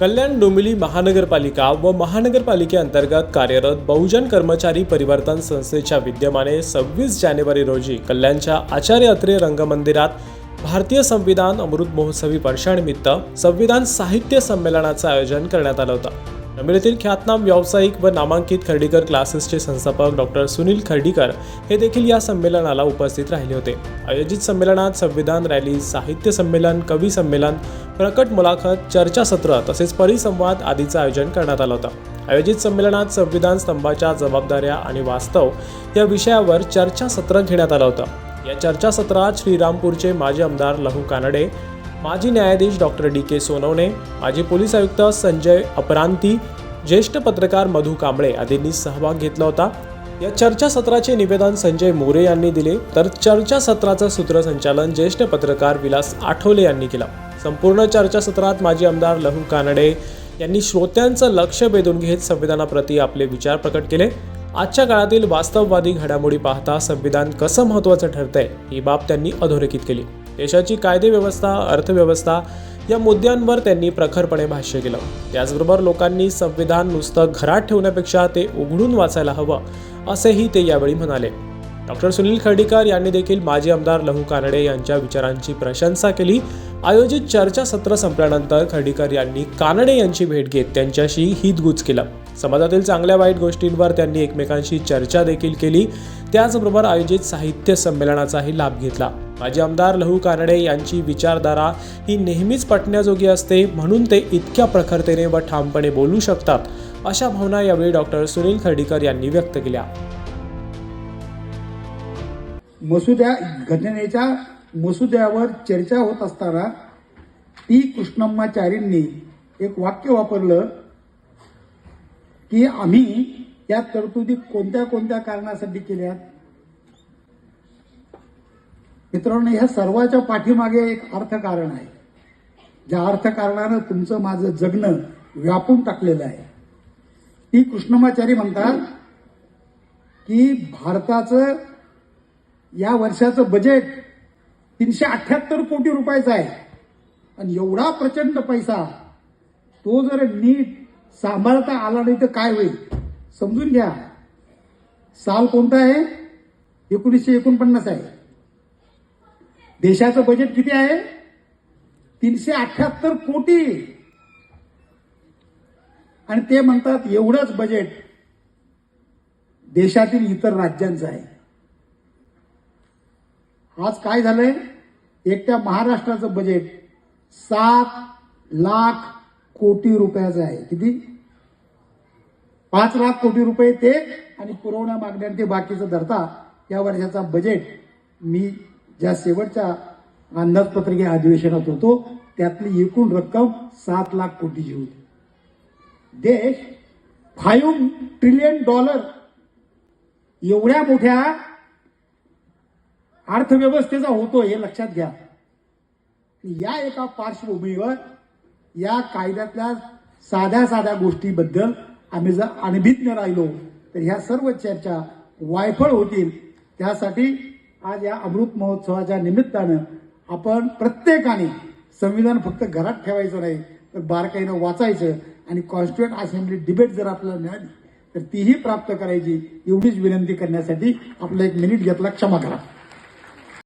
कल्याण डोंबिवली महानगरपालिका व महानगरपालिकेअंतर्गत कार्यरत बहुजन कर्मचारी परिवर्तन संस्थेच्या विद्यमाने सव्वीस जानेवारी रोजी कल्याणच्या आचार्य अत्रे रंगमंदिरात भारतीय संविधान अमृत महोत्सवी वर्षानिमित्त संविधान साहित्य संमेलनाचं आयोजन करण्यात आलं होतं. डोंबिवलीतील ख्यातनाम व्यावसायिक व नामांकित खर्डीकर क्लासेसचे संस्थापक डॉक्टर सुनील खर्डीकर हे देखील या संमेलनाला उपस्थित राहिले होते. आयोजित संमेलनात संविधान रॅली साहित्य संमेलन कवी संमेलन प्रकट मुलाखत चर्चासत्र तसेच परिसंवाद आदीचं आयोजन करण्यात आलं होतं. आयोजित संमेलनात संविधान स्तंभाच्या जबाबदाऱ्या आणि वास्तव या विषयावर चर्चासत्र घेण्यात आलं होतं. या चर्चासत्रात श्रीरामपूरचे माजी आमदार लहू कानडे माजी न्यायाधीश डॉक्टर डी के सोनवणे माजी पोलीस आयुक्त संजय अपरांती ज्येष्ठ पत्रकार मधु कांबळे आदींनी सहभाग घेतला होता. या चर्चासत्राचे निवेदन संजय मोरे यांनी दिले. तर चर्चासत्राचं सूत्रसंचालन ज्येष्ठ पत्रकार विलास आठवले यांनी केलं. संपूर्ण चर्चासत्रात माजी आमदार लहू कानडे यांनी श्रोत्यांचं लक्ष वेधून घेत संविधानाप्रती आपले विचार प्रकट केले. आजच्या काळातील वास्तववादी घडामोडी पाहता संविधान कसं महत्त्वाचं ठरतंय ही बाब त्यांनी अधोरेखित केली. देशाची कायदे व्यवस्था अर्थव्यवस्था या मुद्द्यांवर त्यांनी प्रखरपणे भाष्य केलं. त्याचबरोबर लोकांनी संविधान नुसतं घरात ठेवण्यापेक्षा ते उघडून वाचायला हवं असेही ते यावेळी म्हणाले. डॉक्टर सुनील खर्डीकर यांनी देखील माजी आमदार लहू कानडे यांच्या विचारांची प्रशंसा केली. आयोजित चर्चासत्र संपल्यानंतर खर्डीकर यांनी कानडे यांची भेट घेत त्यांच्याशी हितगुज केलं. समाजातील चांगल्या वाईट गोष्टींवर त्यांनी एकमेकांशी चर्चा देखील केली. त्याचबरोबर आयोजित साहित्य संमेलनाचाही लाभ घेतला. माजी आमदार लहू कानडे यांची विचारधारा ही नेहमीच पटण्याजोगी असते म्हणून ते इतक्या प्रखरतेने व ठामपणे बोलू शकतात अशा भावना यावेळी डॉक्टर सुनील खर्डीकर यांनी व्यक्त केल्या. मसुद्या घटनेच्या मसुद्यावर चर्चा होत असताना टी कृष्णम्माचार्यांनी एक वाक्य वापरलं की आम्ही या तरतुदी कोणत्या कोणत्या कारणासाठी केल्यात? मित्रांनो ह्या सर्वाच्या पाठीमागे एक अर्थकारण आहे. ज्या अर्थकारणानं तुमचं माझं जगणं व्यापून टाकलेलं आहे. ती कृष्णमाचारी म्हणतात की भारताचं या वर्षाचं बजेट तीनशे अठ्ठ्याहत्तर कोटी रुपयाचं आहे. आणि एवढा प्रचंड पैसा तो जर नीट सांभाळता आला नाही तर काय होईल? समजून घ्या. साल कोणता आहे? एकोणीसशे एकोणपन्नास आहे. देशाचं बजेट किती आहे? तीनशे अठ्याहत्तर कोटी. आणि ते म्हणतात एवढंच बजेट देशातील इतर राज्यांचं आहे. आज काय झालंय? एकट्या महाराष्ट्राचं बजेट सात लाख कोटी रुपयाचं आहे. किती? पाच लाख कोटी रुपये ते आणि पुरवण्या मागण्या ते बाकीचं धरता या वर्षाचा बजेट मी ज्या शेवटच्या अंदाजपत्रकीय अधिवेशनात होतो त्यातली एकूण रक्कम सात लाख कोटीची होती. देश फाईव्ह ट्रिलियन डॉलर एवढ्या मोठ्या अर्थव्यवस्थेचा होतो हे लक्षात घ्या. या एका पार्श्वभूमीवर या कायद्यातल्या साध्या साध्या गोष्टीबद्दल आम्ही जर अनभिज्ञ राहिलो तर ह्या सर्व चर्चा वायफळ होतील. त्यासाठी आज या अमृत महोत्सवाच्या निमित्तानं आपण प्रत्येकाने संविधान फक्त घरात ठेवायचं नाही तर बारकाईनं वाचायचं आणि कॉन्स्टिट्युएंट असेंब्ली डिबेट जर आपल्याला मिळाली तर तीही प्राप्त करायची एवढीच विनंती करण्यासाठी आपला एक मिनिट घेतला क्षमा करा.